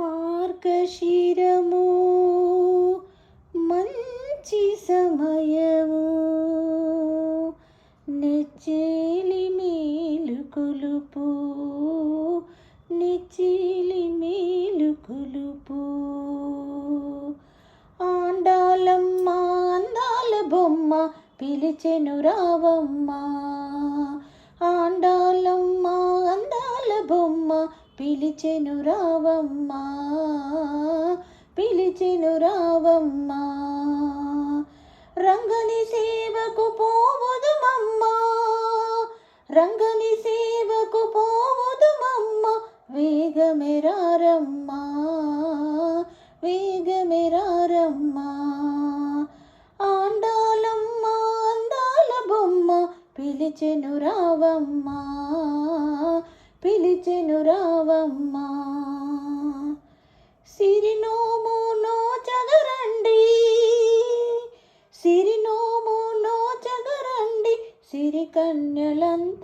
మార్గశిరము మంచి సమయము. నెచ్చేలి మేలు కొలుపు నెచ్చేలి మేలు కొలుపు. ఆండాలమ్మ అందాల బొమ్మ పిలిచెను రావమ్మ. ఆండాలమ్మ అందాల బొమ్మ పిలిచెను రావమ్మా పిలిచెను రావమ్మా. రంగని సేవకు పోవుదుమమ్మ రంగని సేవకు పోవుదుమమ్మ. వేగమెరారమ్మ వేగమెరారమ్మ ఆండాలమ్మ అందాల బొమ్మ పిలిచెను రావమ్మా. పిలిచెను రావమ్మ. సిరినోము నోచగరండి సిరినోము నోచగరండి సిరి కన్యలంతారండి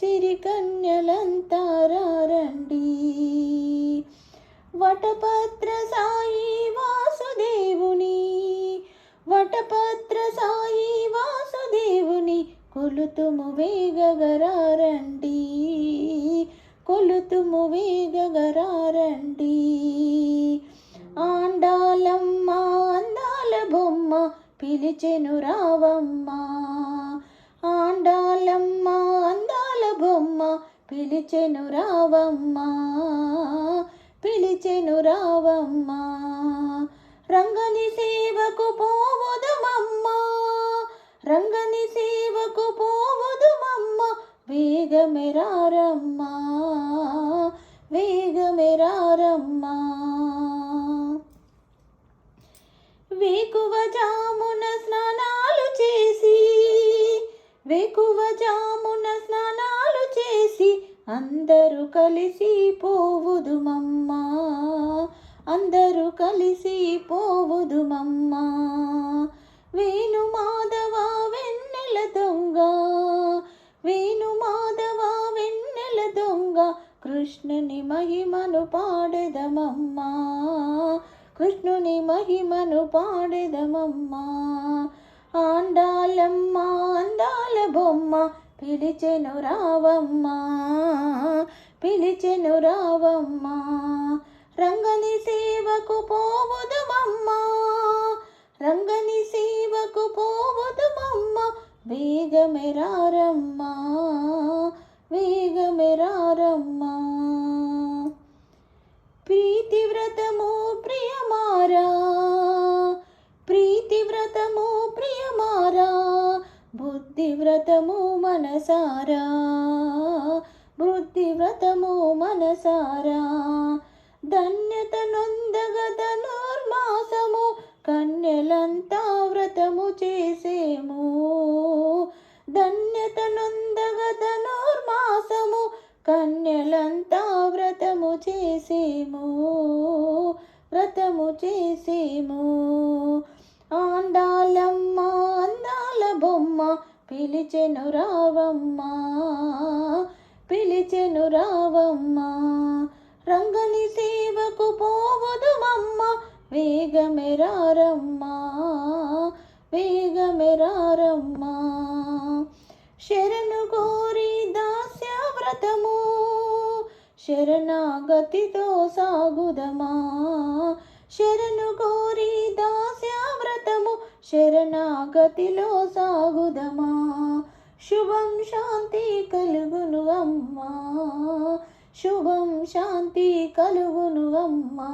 సిరి కన్యలంతారండి వటపత్ర సాయి వాసుదేవుని. వటపత్ర సాయి కొలుతుము వేగగరారండి. కొలుతుము వేగగరారండి. ఆండాలమ్మ అందాల బొమ్మ పిలిచెను రావమ్మ. ఆండాలమ్మ అందాల బొమ్మ పిలిచెను రావమ్మ. పిలిచెను రావమ్మ. రంగని సేవకు వేకువ జామున స్నానాలు చేసి అందరూ కలిసి పోవుదుమమ్మ అందరూ కలిసి పోవుదుమమ్మ వేణు మాధవ వెన్నెల దొంగ. వేణు మాధవ వెన్నెల దొంగ. కృష్ణుని మహిమను పాడెదమమ్మా కృష్ణుని మహిమను పాడెదమమ్మా రావమ్మ పిలిచెను రావమ్మ పిలిచెను రావమ్మ. రంగని సేవకు పోవుదుమమ్మ రంగని సేవకు పోవుదుమమ్మ. వేగమెరారమ్మ వేగమెరారమ్మ ప్రీతి వ్రతము ప్రియమారా ప్రీతి వ్రతము ప్రియమారా. బుద్ధివ్రతము మనసారా? బుద్ధివ్రతము మనసారా? ధన్యత నొందగ ధనుర్మాసము కన్యలంతా వ్రతము చేసేము. ధన్యత నొందగ ధనుర్మాసము కన్యలంతా వ్రతము చేసేము. వ్రతము చేసేము. ఆండాలమ్మ బొమ్మ పిలిచెను రావమ్మ పిలిచెను రావమ్మ. రంగని సేవకు పోవుదుమమ్మ వేగమెరారమ్మ వేగమెరారమ్మ శరణు గోరి దాస్య వ్రతము శరణాగతితో సాగుదమా. శరణు కోరి శరణాగతిలో సాగుదమా? శుభం శాంతి కలుగును అమ్మా. శుభం శాంతి కలుగును అమ్మా.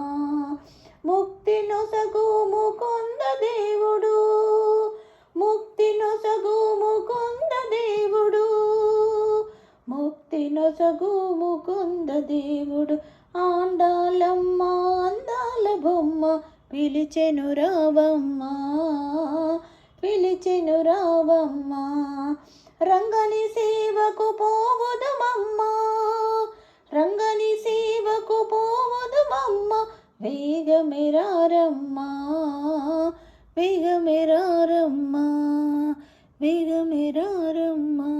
ముక్తి నొసగు ముకొంద దేవుడు. ముక్తి నొసగు ముకొంద దేవుడు. ముక్తి నొసగు ముకుంద దేవుడు. ఆండాలమ్మ అందాల బొమ్మ పిలిచెను రావమ్మ పిలిచెను రావమ్మ రంగని సేవకు పోవదు మమ్మ రంగని సేవకు పోవదు పోవుదుమమ్మా వేగమెరారమ్మా వేగమెరారమ్మా వేగమెరారమ్మా